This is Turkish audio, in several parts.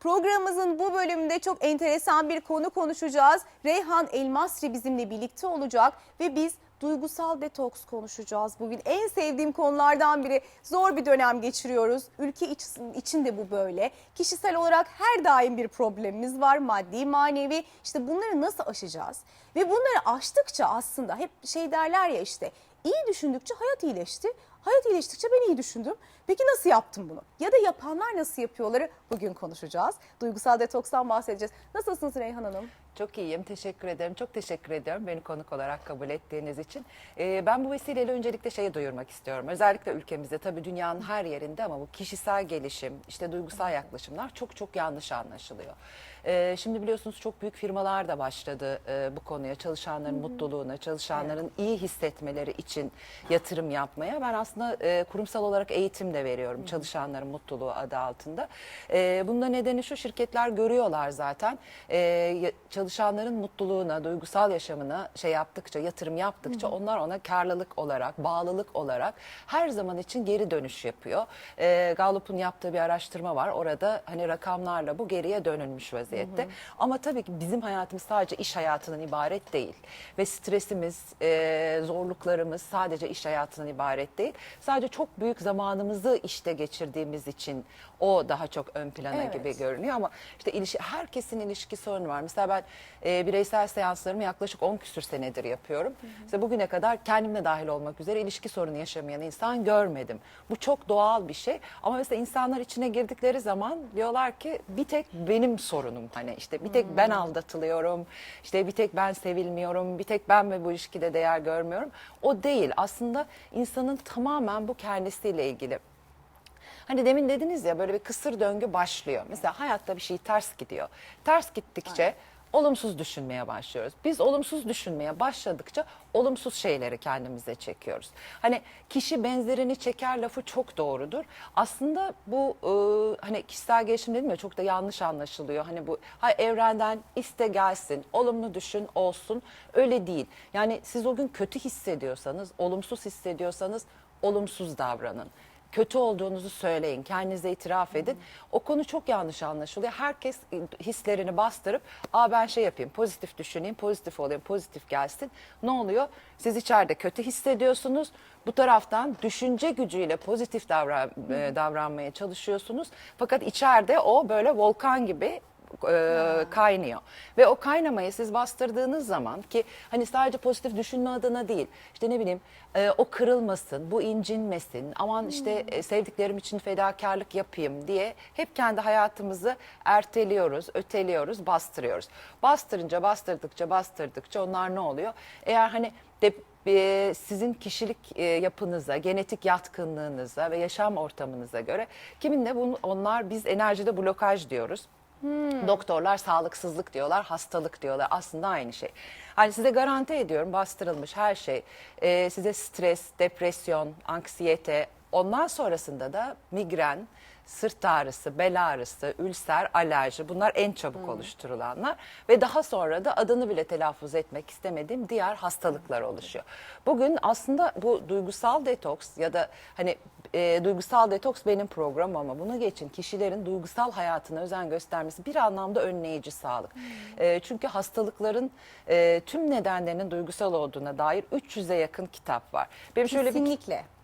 Programımızın bu bölümünde çok enteresan bir konu konuşacağız. Reyhan Elmasri bizimle birlikte olacak ve biz duygusal detoks konuşacağız. Bugün en sevdiğim konulardan biri. Zor bir dönem geçiriyoruz. Ülke iç, için de bu böyle. Kişisel olarak her daim bir problemimiz var. Maddi, manevi. İşte bunları nasıl aşacağız? Ve bunları aştıkça aslında hep şey derler ya işte iyi düşündükçe hayat iyileşti. Hayat iyileştikçe ben iyi düşündüm. Peki nasıl yaptım bunu? Ya da yapanlar nasıl yapıyorları bugün konuşacağız. Duygusal detokstan bahsedeceğiz. Nasılsınız Reyhan Hanım? Çok iyiyim, teşekkür ederim. Çok teşekkür ediyorum beni konuk olarak kabul ettiğiniz için. Ee, ben bu vesileyle öncelikle şeyi duyurmak istiyorum. Özellikle ülkemizde, tabii dünyanın her yerinde ama bu kişisel gelişim, işte duygusal yaklaşımlar çok çok yanlış anlaşılıyor. Ee, şimdi biliyorsunuz çok büyük firmalar da başladı e, bu konuya. Çalışanların mutluluğuna, çalışanların iyi hissetmeleri için yatırım yapmaya. Ben aslında e, kurumsal olarak eğitim de veriyorum çalışanların mutluluğu adı altında. E, bunda nedeni şu şirketler görüyorlar zaten. E, çalışanların mutluluğuna, duygusal yaşamına şey yaptıkça, yatırım yaptıkça onlar ona karlılık olarak, bağlılık olarak her zaman için geri dönüş yapıyor. E, Gallup'un yaptığı bir araştırma var. Orada hani rakamlarla bu geriye dönülmüş vaziyette. Ama tabii ki bizim hayatımız sadece iş hayatından ibaret değil. Ve stresimiz, e, zorluklarımız sadece iş hayatından ibaret değil. Sadece çok büyük zamanımızı işte geçirdiğimiz için o daha çok ön plana Evet. gibi görünüyor ama işte ilişki, herkesin ilişki sorunu var. Mesela ben e, bireysel seanslarımı yaklaşık 10 küsür senedir yapıyorum. İşte bugüne kadar kendimle dahil olmak üzere ilişki sorunu yaşamayan insan görmedim. Bu çok doğal bir şey ama mesela insanlar içine girdikleri zaman diyorlar ki bir tek benim sorunum hani işte bir tek ben aldatılıyorum işte bir tek ben sevilmiyorum bir tek ben mi bu ilişkide değer görmüyorum o değil aslında insanın tamamen bu kendisiyle ilgili Hani demin dediniz ya böyle bir kısır döngü başlıyor. Mesela hayatta bir şey ters gidiyor. Ters gittikçe olumsuz düşünmeye başlıyoruz. Biz olumsuz düşünmeye başladıkça olumsuz şeyleri kendimize çekiyoruz. Hani kişi benzerini çeker lafı çok doğrudur. Aslında bu e, hani kişisel gelişim dedim ya çok da yanlış anlaşılıyor. Hani bu ha, evrenden iste gelsin, olumlu düşün olsun öyle değil. Yani siz o gün kötü hissediyorsanız, olumsuz hissediyorsanız olumsuz davranın kötü olduğunuzu söyleyin, kendinize itiraf edin. O konu çok yanlış anlaşılıyor. Herkes hislerini bastırıp, "Aa ben şey yapayım, pozitif düşüneyim, pozitif olayım, pozitif gelsin." Ne oluyor? Siz içeride kötü hissediyorsunuz. Bu taraftan düşünce gücüyle pozitif davran, e, davranmaya çalışıyorsunuz. Fakat içeride o böyle volkan gibi e, kaynıyor. Ve o kaynamayı siz bastırdığınız zaman ki hani sadece pozitif düşünme adına değil işte ne bileyim e, o kırılmasın, bu incinmesin, aman işte e, sevdiklerim için fedakarlık yapayım diye hep kendi hayatımızı erteliyoruz, öteliyoruz, bastırıyoruz. Bastırınca, bastırdıkça, bastırdıkça onlar ne oluyor? Eğer hani de, e, sizin kişilik e, yapınıza, genetik yatkınlığınıza ve yaşam ortamınıza göre kiminle bunu, onlar biz enerjide blokaj diyoruz. Doktorlar sağlıksızlık diyorlar, hastalık diyorlar. Aslında aynı şey. Hani size garanti ediyorum bastırılmış her şey. e, size stres, depresyon, anksiyete, ondan sonrasında da migren, sırt ağrısı, bel ağrısı, ülser, alerji bunlar en çabuk oluşturulanlar ve daha sonra da adını bile telaffuz etmek istemediğim diğer hastalıklar oluşuyor. Bugün aslında bu duygusal detoks ya da hani e, duygusal detoks benim programım ama bunu geçin kişilerin duygusal hayatına özen göstermesi bir anlamda önleyici sağlık. E, çünkü hastalıkların e, tüm nedenlerinin duygusal olduğuna dair 300'e yakın kitap var. Benim şöyle bir.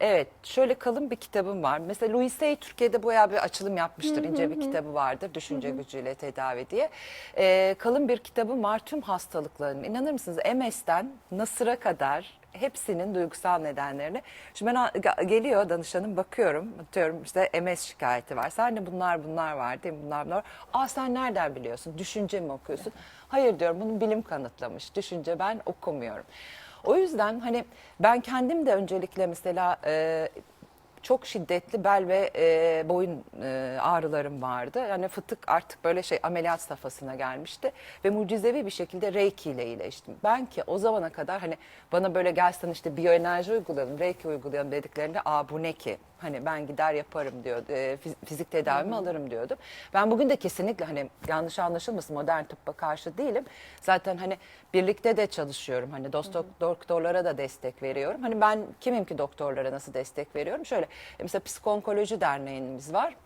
Evet, şöyle kalın bir kitabım var. Mesela Louis Hay Türkiye'de bayağı bir açılım yapmıştır. İnce bir kitabı vardır. Düşünce gücüyle tedavi diye. Ee, kalın bir kitabım var. Tüm hastalıkların. İnanır mısınız? MS'den Nasır'a kadar hepsinin duygusal nedenlerini. Şimdi ben geliyor danışanım bakıyorum. Atıyorum işte MS şikayeti var. Sen de bunlar bunlar var değil mi? Bunlar bunlar. Aa sen nereden biliyorsun? Düşünce mi okuyorsun? Hayır diyorum. Bunu bilim kanıtlamış. Düşünce ben okumuyorum. O yüzden hani ben kendim de öncelikle mesela e, çok şiddetli bel ve e, boyun e, ağrılarım vardı. Yani fıtık artık böyle şey ameliyat safhasına gelmişti ve mucizevi bir şekilde Reiki ile iyileştim. Ben ki o zamana kadar hani bana böyle gelsen işte biyoenerji uygulayalım, Reiki uygulayalım dediklerinde aa bu ne ki? Hani ben gider yaparım diyor, e, fiz- fizik tedavimi alırım diyordum. Ben bugün de kesinlikle hani yanlış anlaşılmasın modern tıbba karşı değilim. Zaten hani birlikte de çalışıyorum. Hani dost doktorlara da destek veriyorum. Hani ben kimim ki doktorlara nasıl destek veriyorum? Şöyle mesela Psikonkoloji Derneğimiz var.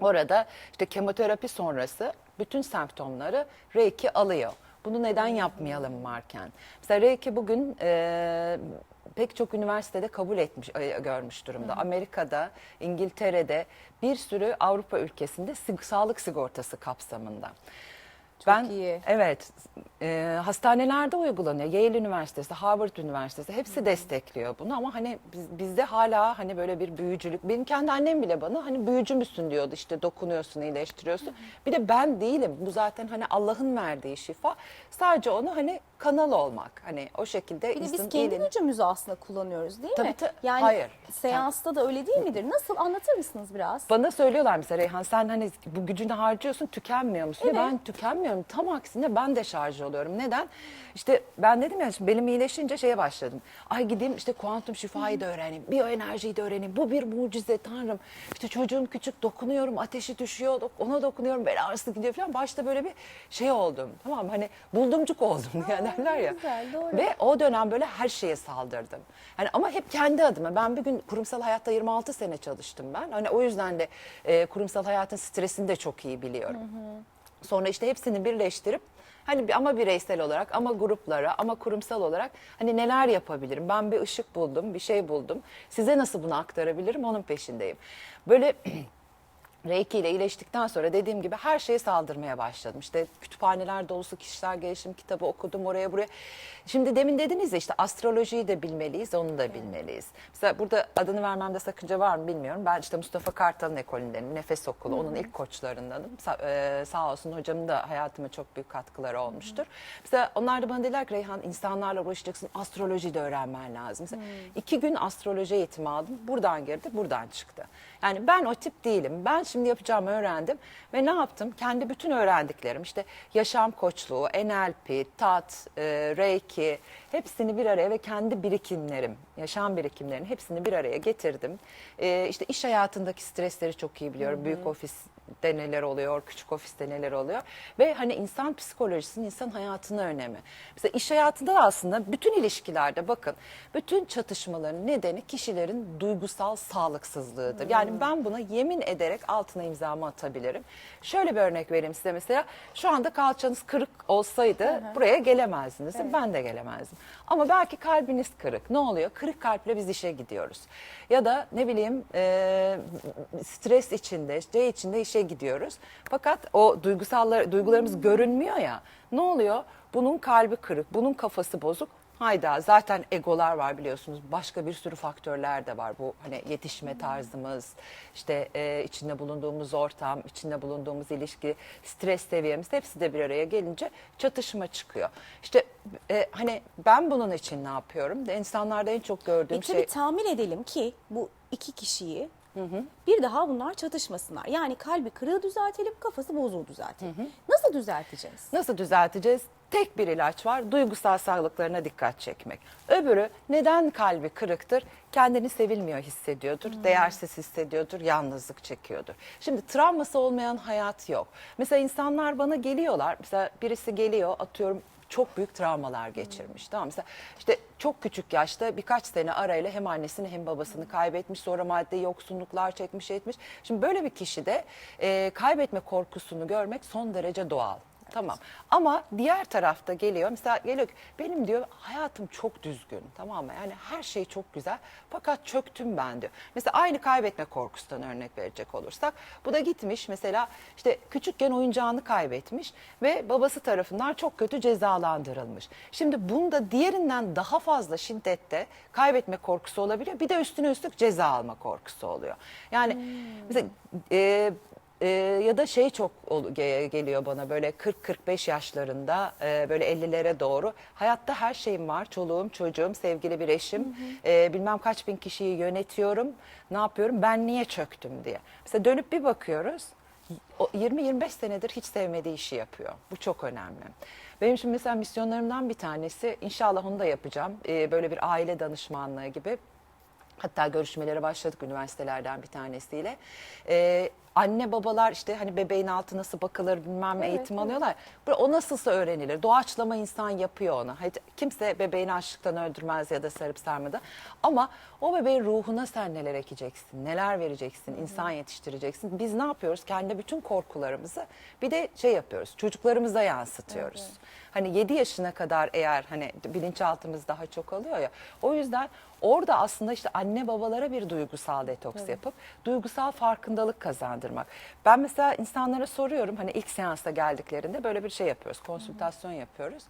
Orada işte kemoterapi sonrası bütün semptomları Reiki alıyor. Bunu neden yapmayalım varken? Mesela Reiki bugün e, pek çok üniversitede kabul etmiş, e, görmüş durumda. Amerika'da, İngiltere'de bir sürü Avrupa ülkesinde sağlık sigortası kapsamında. Ben iyi. evet e, hastanelerde uygulanıyor. Yale Üniversitesi, Harvard Üniversitesi hepsi destekliyor bunu ama hani biz, bizde hala hani böyle bir büyücülük. Benim kendi annem bile bana hani büyücü müsün diyordu işte dokunuyorsun, iyileştiriyorsun. Bir de ben değilim. Bu zaten hani Allah'ın verdiği şifa. Sadece onu hani kanal olmak. Hani o şekilde Bir de biz kendi iyiliğini- gücümüzü aslında kullanıyoruz değil Tabii, mi? tabii. Yani Hayır. seansta da öyle değil midir? Nasıl anlatır mısınız biraz? Bana söylüyorlar mesela Reyhan sen hani bu gücünü harcıyorsun tükenmiyor musun? Evet. Ben tükenmiyorum. Tam aksine ben de şarj oluyorum. Neden? İşte ben dedim ya şimdi benim iyileşince şeye başladım. Ay gideyim işte kuantum şifayı da öğreneyim. Biyoenerjiyi de öğreneyim. Bu bir mucize tanrım. İşte çocuğum küçük dokunuyorum. Ateşi düşüyor. Ona dokunuyorum. Bel ağrısı gidiyor falan. Başta böyle bir şey oldum. Tamam mı? hani buldumcuk oldum diye derler ya. güzel, doğru. Ve o dönem böyle her şeye saldırdım. Hani ama hep kendi adıma. Ben bir gün kurumsal hayatta 26 sene çalıştım ben. Hani o yüzden de e, kurumsal hayatın stresini de çok iyi biliyorum. Sonra işte hepsini birleştirip hani ama bireysel olarak ama gruplara ama kurumsal olarak hani neler yapabilirim? Ben bir ışık buldum, bir şey buldum. Size nasıl bunu aktarabilirim? Onun peşindeyim. Böyle Reiki ile iyileştikten sonra dediğim gibi her şeye saldırmaya başladım. İşte kütüphaneler dolusu kişisel gelişim kitabı okudum oraya buraya. Şimdi demin dediniz ya işte astrolojiyi de bilmeliyiz, onu da bilmeliyiz. Mesela burada adını vermemde sakınca var mı bilmiyorum. Ben işte Mustafa Kartal'ın ekolündenim, Nefes Okulu, onun ilk koçlarındanım. Sa- e, sağ olsun hocamın da hayatıma çok büyük katkıları olmuştur. Mesela onlar da bana dediler ki Reyhan insanlarla uğraşacaksın, astroloji de öğrenmen lazım. Mesela iki gün astroloji eğitimi aldım. Buradan girdi, buradan çıktı. Yani ben o tip değilim. Ben şimdi yapacağımı öğrendim ve ne yaptım? Kendi bütün öğrendiklerim işte yaşam koçluğu, NLP, TAT, e, Reiki hepsini bir araya ve kendi birikimlerim, yaşam birikimlerini hepsini bir araya getirdim. E, işte iş hayatındaki stresleri çok iyi biliyorum. Büyük ofiste neler oluyor, küçük ofiste neler oluyor ve hani insan psikolojisinin insan hayatına önemi. Mesela iş hayatında da aslında bütün ilişkilerde bakın bütün çatışmaların nedeni kişilerin duygusal sağlıksızlığıdır. Yani ben buna yemin ederek altına imzamı atabilirim. Şöyle bir örnek vereyim size mesela şu anda kalçanız kırık olsaydı buraya gelemezdiniz. Ben de gelemezdim. Ama belki kalbiniz kırık. Ne oluyor? Kırık kalple biz işe gidiyoruz. Ya da ne bileyim e, stres içinde, şey içinde işe gidiyoruz. Fakat o duygusallar, duygularımız görünmüyor ya. Ne oluyor? Bunun kalbi kırık, bunun kafası bozuk. Hayda zaten egolar var biliyorsunuz. Başka bir sürü faktörler de var. Bu hani yetişme tarzımız, işte e, içinde bulunduğumuz ortam, içinde bulunduğumuz ilişki, stres seviyemiz hepsi de bir araya gelince çatışma çıkıyor. İşte e, hani ben bunun için ne yapıyorum? De insanlarda en çok gördüğüm E tabii şey tahmin edelim ki bu iki kişiyi bir daha bunlar çatışmasınlar. Yani kalbi kırığı düzeltelim, kafası bozuğu düzeltelim. Nasıl düzelteceğiz? Nasıl düzelteceğiz? Tek bir ilaç var. Duygusal sağlıklarına dikkat çekmek. Öbürü neden kalbi kırıktır? Kendini sevilmiyor hissediyordur, değersiz hissediyordur, yalnızlık çekiyordur. Şimdi travması olmayan hayat yok. Mesela insanlar bana geliyorlar. Mesela birisi geliyor atıyorum çok büyük travmalar geçirmiş. Tamam mesela işte çok küçük yaşta birkaç sene arayla hem annesini hem babasını kaybetmiş. Sonra maddi yoksunluklar çekmiş etmiş. Şimdi böyle bir kişide e, kaybetme korkusunu görmek son derece doğal. Tamam. Ama diğer tarafta geliyor. Mesela geliyor ki benim diyor hayatım çok düzgün tamam mı? Yani her şey çok güzel. Fakat çöktüm ben diyor. Mesela aynı kaybetme korkusundan örnek verecek olursak bu da gitmiş mesela işte küçükken oyuncağını kaybetmiş ve babası tarafından çok kötü cezalandırılmış. Şimdi bunda diğerinden daha fazla şiddette kaybetme korkusu olabiliyor. Bir de üstüne üstlük ceza alma korkusu oluyor. Yani mesela e, ee, ya da şey çok geliyor bana böyle 40-45 yaşlarında e, böyle 50'lere doğru. Hayatta her şeyim var çoluğum çocuğum sevgili bir eşim. E, bilmem kaç bin kişiyi yönetiyorum. Ne yapıyorum? Ben niye çöktüm diye. Mesela dönüp bir bakıyoruz o 20-25 senedir hiç sevmediği işi yapıyor. Bu çok önemli. Benim şimdi mesela misyonlarımdan bir tanesi inşallah onu da yapacağım. E, böyle bir aile danışmanlığı gibi Hatta görüşmelere başladık üniversitelerden bir tanesiyle. Ee, anne babalar işte hani bebeğin altı nasıl bakılır bilmem Evet, eğitim evet. alıyorlar. O nasılsa öğrenilir. Doğaçlama insan yapıyor onu. Hadi kimse bebeğini açlıktan öldürmez ya da sarıp sarmadı. Ama o bebeğin ruhuna sen neler ekeceksin, neler vereceksin, insan yetiştireceksin. Biz ne yapıyoruz? Kendi bütün korkularımızı bir de şey yapıyoruz. Çocuklarımıza yansıtıyoruz. Hani 7 yaşına kadar eğer hani bilinçaltımız daha çok alıyor ya. O yüzden orada aslında işte anne babalara bir duygusal detoks yapıp duygusal farkındalık kazandırmak. Ben mesela insanlara soruyorum hani ilk seansa geldiklerinde böyle bir şey yapıyoruz. Konsültasyon yapıyoruz.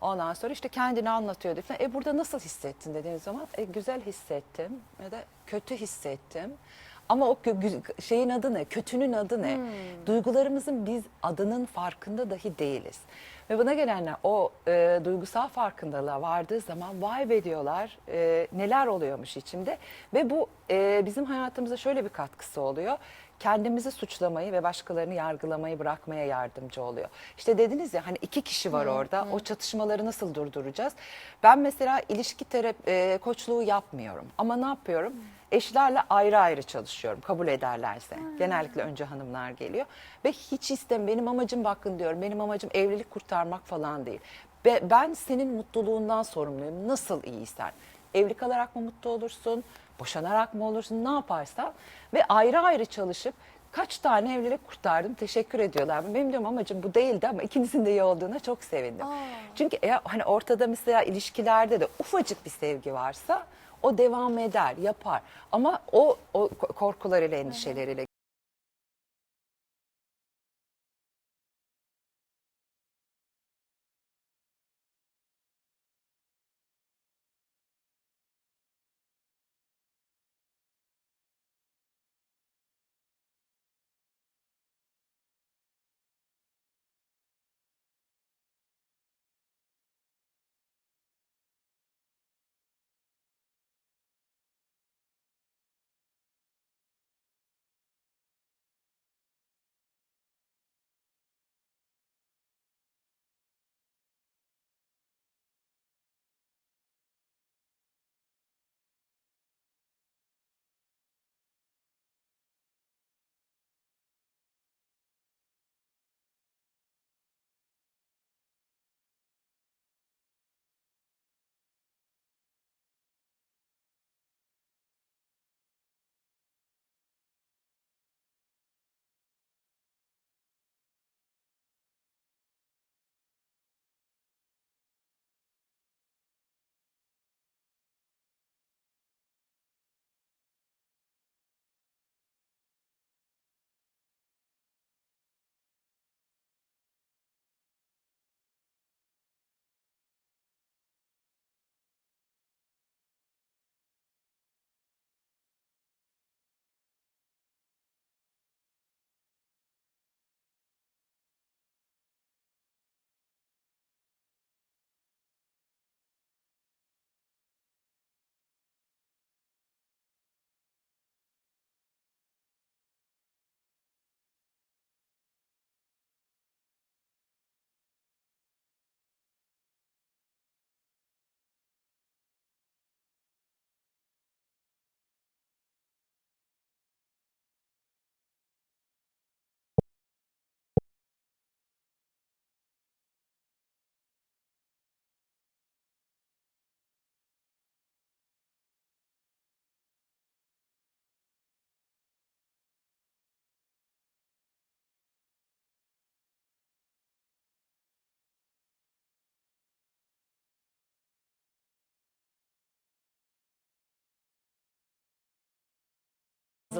Ondan sonra işte kendini anlatıyor. diyor. E burada nasıl hissettin dediğiniz zaman e, güzel hissettim ya da kötü hissettim. Ama o şeyin adı ne? Kötünün adı ne? Duygularımızın biz adının farkında dahi değiliz. Ve buna gelenler o e, duygusal farkındalığa vardığı zaman vay be diyorlar e, neler oluyormuş içimde. Ve bu e, bizim hayatımıza şöyle bir katkısı oluyor. Kendimizi suçlamayı ve başkalarını yargılamayı bırakmaya yardımcı oluyor. İşte dediniz ya hani iki kişi var orada. O çatışmaları nasıl durduracağız? Ben mesela ilişki terap e, koçluğu yapmıyorum. Ama ne yapıyorum? Eşlerle ayrı ayrı çalışıyorum kabul ederlerse. Genellikle önce hanımlar geliyor. Ve hiç istem benim amacım bakın diyorum. Benim amacım evlilik kurtarmak falan değil. Be- ben senin mutluluğundan sorumluyum. Nasıl iyiysen. Evli kalarak mı mutlu olursun? Boşanarak mı olursun? Ne yaparsan. Ve ayrı ayrı çalışıp kaç tane evlilik kurtardım teşekkür ediyorlar. Benim diyorum amacım bu değildi ama ikinizin de iyi olduğuna çok sevindim. Çünkü eğer hani ortada mesela ilişkilerde de ufacık bir sevgi varsa o devam eder, yapar. Ama o, o korkularıyla, endişeleriyle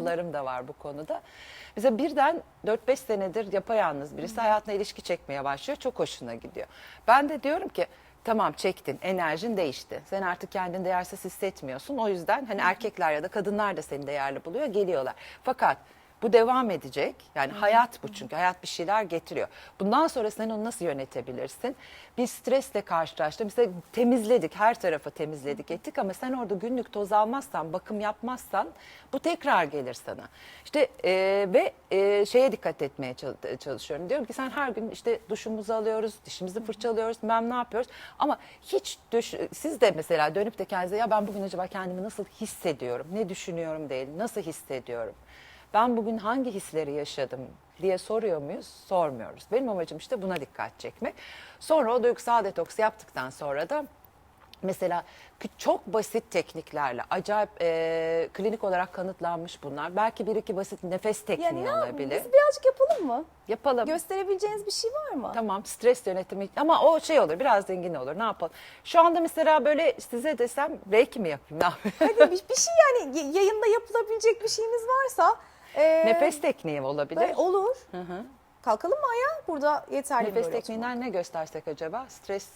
yazılarım da var bu konuda. Bize birden 4-5 senedir yapayalnız birisi hayatına ilişki çekmeye başlıyor. Çok hoşuna gidiyor. Ben de diyorum ki tamam çektin enerjin değişti. Sen artık kendini değersiz hissetmiyorsun. O yüzden hani erkekler ya da kadınlar da seni değerli buluyor geliyorlar. Fakat Bu devam edecek. Yani hayat bu çünkü. Hayat bir şeyler getiriyor. Bundan sonra sen onu nasıl yönetebilirsin? Bir stresle karşılaştın. Mesela temizledik. Her tarafı temizledik ettik ama sen orada günlük toz almazsan, bakım yapmazsan bu tekrar gelir sana. İşte e, ve e, şeye dikkat etmeye çal- çalışıyorum. Diyorum ki sen her gün işte duşumuzu alıyoruz, dişimizi fırçalıyoruz, ben ne yapıyoruz? Ama hiç düş, siz de mesela dönüp de kendinize ya ben bugün acaba kendimi nasıl hissediyorum? Ne düşünüyorum değil, nasıl hissediyorum? Ben bugün hangi hisleri yaşadım diye soruyor muyuz? Sormuyoruz. Benim amacım işte buna dikkat çekmek. Sonra o duygusal detoks yaptıktan sonra da Mesela çok basit tekniklerle, acayip e, klinik olarak kanıtlanmış bunlar. Belki bir iki basit nefes Ya tekniği ne olabilir. Biz birazcık yapalım mı? Yapalım. Gösterebileceğiniz bir şey var mı? Tamam stres yönetimi ama o şey olur biraz zengin olur ne yapalım. Şu anda mesela böyle size desem reiki mi yapayım ne yapayım? Hadi bir, bir şey yani yayında yapılabilecek bir şeyiniz varsa. E, Nefes tekniği olabilir. böyle olur. Kalkalım mı ayağa? Burada yeterli Nefes böyle tekniğinden ne göstersek acaba? Stres.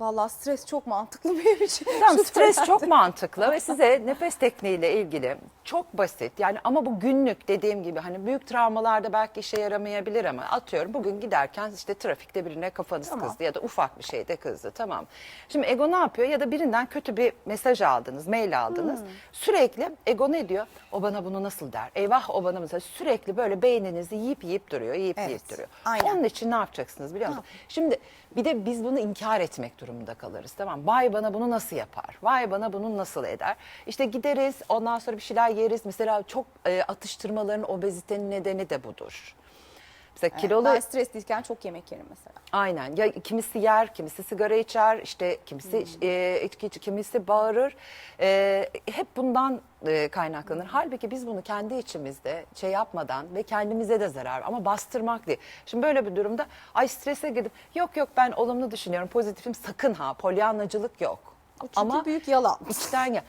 Valla stres çok mantıklı benim için. Tamam stres çok mantıklı ve size nefes tekniğiyle ilgili çok basit yani ama bu günlük dediğim gibi hani büyük travmalarda belki işe yaramayabilir ama atıyorum bugün giderken işte trafikte birine kafanız Tamam. kızdı ya da ufak bir şeyde kızdı tamam. Şimdi ego ne yapıyor ya da birinden kötü bir mesaj aldınız mail aldınız sürekli ego ne diyor o bana bunu nasıl der eyvah o bana mesela sürekli böyle beyninizi yiyip yiyip duruyor yiyip Evet, yiyip duruyor. aynen. Onun için ne yapacaksınız biliyor musunuz? Şimdi bir de biz bunu inkar etmek durumunda kalırız tamam. Vay bana bunu nasıl yapar? Vay bana bunu nasıl eder? İşte gideriz ondan sonra bir şeyler yeriz. Mesela çok e, atıştırmaların obezitenin nedeni de budur. Mesela kilolu Ben stresliyken çok yemek yerim mesela. Aynen. Ya kimisi yer, kimisi sigara içer, işte kimisi e, içki içer, kimisi bağırır. E, hep bundan e, kaynaklanır. Halbuki biz bunu kendi içimizde şey yapmadan ve kendimize de zarar ama bastırmak değil. Şimdi böyle bir durumda ay strese girdim. Yok yok ben olumlu düşünüyorum, pozitifim sakın ha. Polyanlacılık yok. O çünkü büyük yalan. içten gel.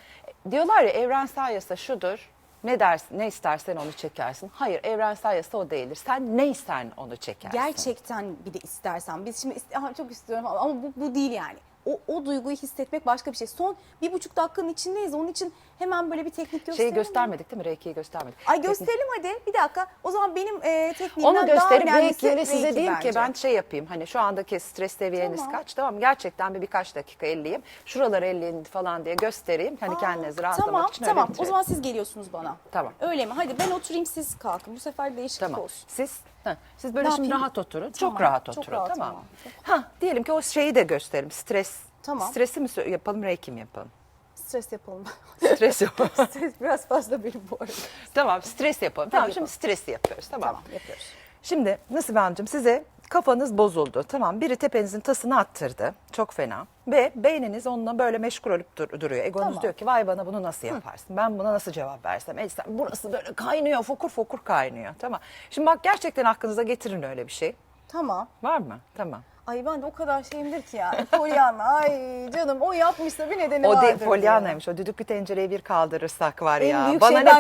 Diyorlar ya evrensel yasa şudur. Ne dersin, ne istersen onu çekersin. Hayır, evrensel yasa o değildir. Sen neysen onu çekersin. Gerçekten bir de istersen. Biz şimdi iste- Aha, çok istiyorum ama bu, bu değil yani. O, o duyguyu hissetmek başka bir şey. Son bir buçuk dakikanın içindeyiz. Onun için hemen böyle bir teknik gösterelim. Şeyi göstermedik değil mi? Reiki'yi göstermedik. Ay gösterelim hadi. Bir dakika. O zaman benim e, tekniğimden Onu daha gösterip önemlisi Reiki'yle size Reiki diyeyim bence. ki ben şey yapayım. Hani şu andaki stres seviyeniz Tamam. kaç? Tamam gerçekten bir birkaç dakika elleyeyim. Şuraları elleyin falan diye göstereyim. Hani kendinizi rahatlamak tamam, için öyle Tamam o bitirelim. zaman siz geliyorsunuz bana. Tamam. Öyle mi? Hadi ben oturayım siz kalkın. Bu sefer değişiklik Tamam. olsun. Siz heh, siz böyle Ne şimdi yapayım? rahat oturun. Tamam, Çok rahat çok oturun rahat tamam. ama. Ha diyelim ki o şeyi de gösterelim. Stres. Tamam. Stresi mi sö- yapalım, reiki mi yapalım? Stres yapalım. Stres yok. Stres biraz fazla benim bu arada. tamam, stres yapalım. Tamam, Hadi şimdi stresi yapıyoruz. Tamam. Tamam yapıyoruz. Şimdi nasıl Hanımcığım size kafanız bozuldu. Tamam biri tepenizin tasını attırdı. Çok fena. Ve beyniniz onunla böyle meşgul olup dur- duruyor. Egonuz Tamam. diyor ki vay bana bunu nasıl yaparsın? Ben buna nasıl cevap versem? Etsem burası böyle kaynıyor fokur fokur kaynıyor. Tamam. Şimdi bak gerçekten aklınıza getirin öyle bir şey. Tamam. Var mı? Tamam. Ay ben de o kadar şeyimdir ki yani. Pollyanna ay canım o yapmışsa bir nedeni O vardır. diye. Polyana'ymış. O düdüklü tencereyi bir kaldırırsak var En ya. Bana ne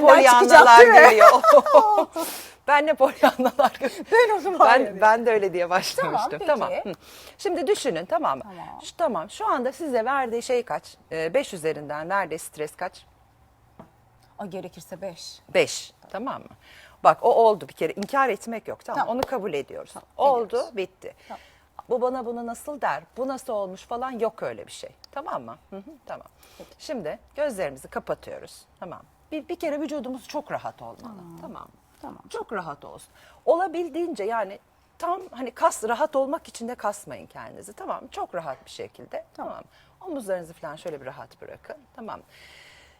mi? geliyor. ben ne Polyannalar görüyorum. Ben o zaman ben, ben de öyle diye başlamıştım. peki. Tamam. Şimdi düşünün tamam mı? Tamam. Şu, tamam. Şu anda size verdiği şey kaç? 5 üzerinden verdiği stres kaç? Ay gerekirse beş. 5. Tamam mı? Bak o oldu bir kere. İnkar etmek yok. Tamam. Tamam. Onu kabul ediyoruz. Tamam, oldu, ediyoruz. bitti. Tamam. Bu bana bunu nasıl der? Bu nasıl olmuş falan yok öyle bir şey. Tamam mı? Hı hı, tamam. Şimdi gözlerimizi kapatıyoruz. Tamam. Bir, bir kere vücudumuz çok rahat olmalı. Tamam. mı? Tamam. Çok rahat olsun. Olabildiğince yani tam hani kas rahat olmak için de kasmayın kendinizi. Tamam. Çok rahat bir şekilde. Tamam. mı? Omuzlarınızı falan şöyle bir rahat bırakın. Tamam.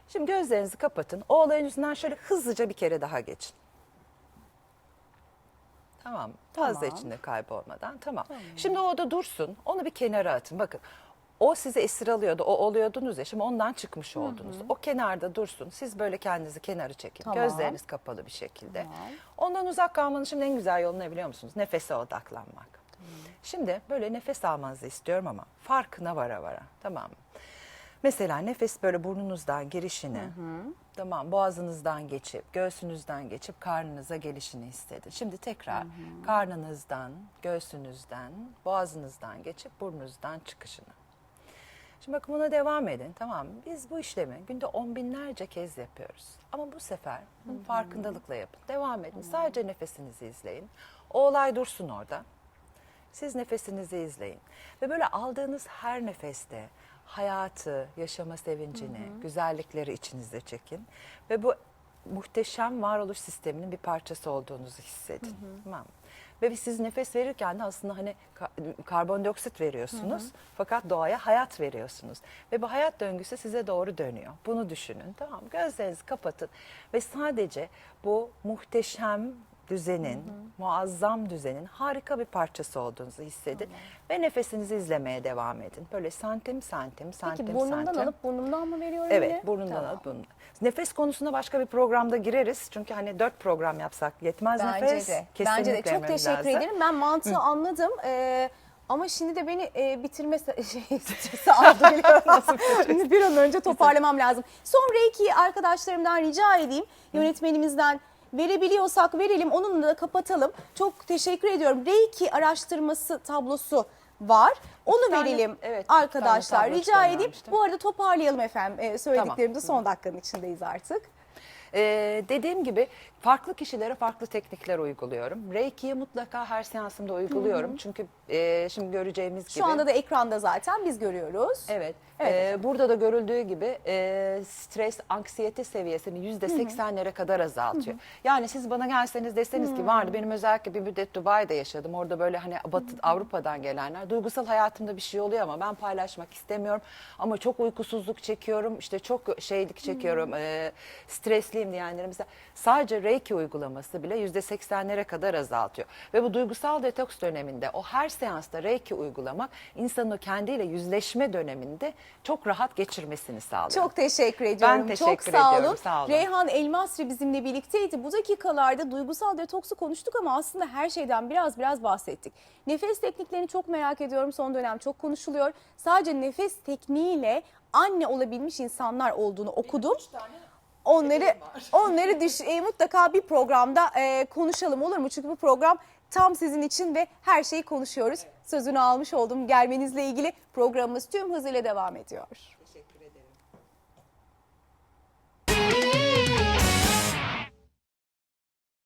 Şimdi gözlerinizi kapatın. O olayın üstünden şöyle hızlıca bir kere daha geçin. Tamam. Fazla Tamam. içinde kaybolmadan. Tamam. Şimdi o da dursun. Onu bir kenara atın. Bakın. O sizi esir alıyordu. O oluyordunuz ya. Şimdi ondan çıkmış oldunuz. O kenarda dursun. Siz böyle kendinizi kenara çekin. Tamam. Gözleriniz kapalı bir şekilde. Ondan uzak kalmanın şimdi en güzel yolu ne biliyor musunuz? Nefese odaklanmak. Şimdi böyle nefes almanızı istiyorum ama farkına vara vara. Tamam mı? Mesela nefes böyle burnunuzdan girişini, tamam boğazınızdan geçip, göğsünüzden geçip karnınıza gelişini hissedin. Şimdi tekrar karnınızdan, göğsünüzden, boğazınızdan geçip burnunuzdan çıkışını. Şimdi bakın buna devam edin tamam mı? Biz bu işlemi günde on binlerce kez yapıyoruz. Ama bu sefer bunu farkındalıkla yapın. Devam edin. Sadece nefesinizi izleyin. O olay dursun orada. Siz nefesinizi izleyin. Ve böyle aldığınız her nefeste hayatı, yaşama sevincini, güzellikleri içinizde çekin. Ve bu muhteşem varoluş sisteminin bir parçası olduğunuzu hissedin. Tamam mı? Ve siz nefes verirken de aslında hani ka- karbondioksit veriyorsunuz. Fakat doğaya hayat veriyorsunuz. Ve bu hayat döngüsü size doğru dönüyor. Bunu düşünün. Tamam? Gözlerinizi kapatın. Ve sadece bu muhteşem düzenin, muazzam düzenin harika bir parçası olduğunuzu hissedin. Ve nefesinizi izlemeye devam edin. Böyle santim santim santim Peki burnumdan santim. alıp burnumdan mı veriyorum Evet, yine? burnundan Tamam. alıp burnundan. Nefes konusunda başka bir programda gireriz. Çünkü hani dört program yapsak yetmez Bence nefes. de. Kesinlikle Bence de. Çok teşekkür lazım. ederim. Ben mantığı anladım. Ee, ama şimdi de beni e, bitirme şey, stresi aldı. Şimdi bir an önce toparlamam lazım. Son Reiki'yi arkadaşlarımdan rica edeyim. Yönetmenimizden verebiliyorsak verelim. Onunla da kapatalım. Çok teşekkür ediyorum. Reiki araştırması tablosu var. Onu tane- verelim evet, tane arkadaşlar. Rica edeyim. Bu arada toparlayalım efendim. Ee, söylediklerimizi son dakikanın içindeyiz artık. Ee, dediğim gibi farklı kişilere farklı teknikler uyguluyorum. Reiki'yi mutlaka her seansımda uyguluyorum. Çünkü e, şimdi göreceğimiz gibi. Şu anda da ekranda zaten biz görüyoruz. Evet. Evet. Ee, burada da görüldüğü gibi e, stres, anksiyete seviyesini yüzde seksenlere kadar azaltıyor. Yani siz bana gelseniz deseniz ki vardı benim özellikle bir müddet Dubai'de yaşadım. Orada böyle hani Batı Avrupa'dan gelenler duygusal hayatımda bir şey oluyor ama ben paylaşmak istemiyorum. Ama çok uykusuzluk çekiyorum. işte çok şeylik çekiyorum. e, stresliyim diyenlerin mesela sadece Reiki uygulaması bile yüzde seksenlere kadar azaltıyor. Ve bu duygusal detoks döneminde o her seansta Reiki uygulamak insanın o kendiyle yüzleşme döneminde çok rahat geçirmesini sağlıyor. Çok teşekkür ediyorum. teşekkür Çok sağ ediyorum, olun. sağ olun. Reyhan Elmasri bizimle birlikteydi. Bu dakikalarda duygusal detoksu konuştuk ama aslında her şeyden biraz biraz bahsettik. Nefes tekniklerini çok merak ediyorum. Son dönem çok konuşuluyor. Sadece nefes tekniğiyle anne olabilmiş insanlar olduğunu okudum. Onları onları düş, e, mutlaka bir programda e, konuşalım olur mu? Çünkü bu program tam sizin için ve her şeyi konuşuyoruz. Sözünü almış oldum gelmenizle ilgili programımız tüm hızıyla devam ediyor.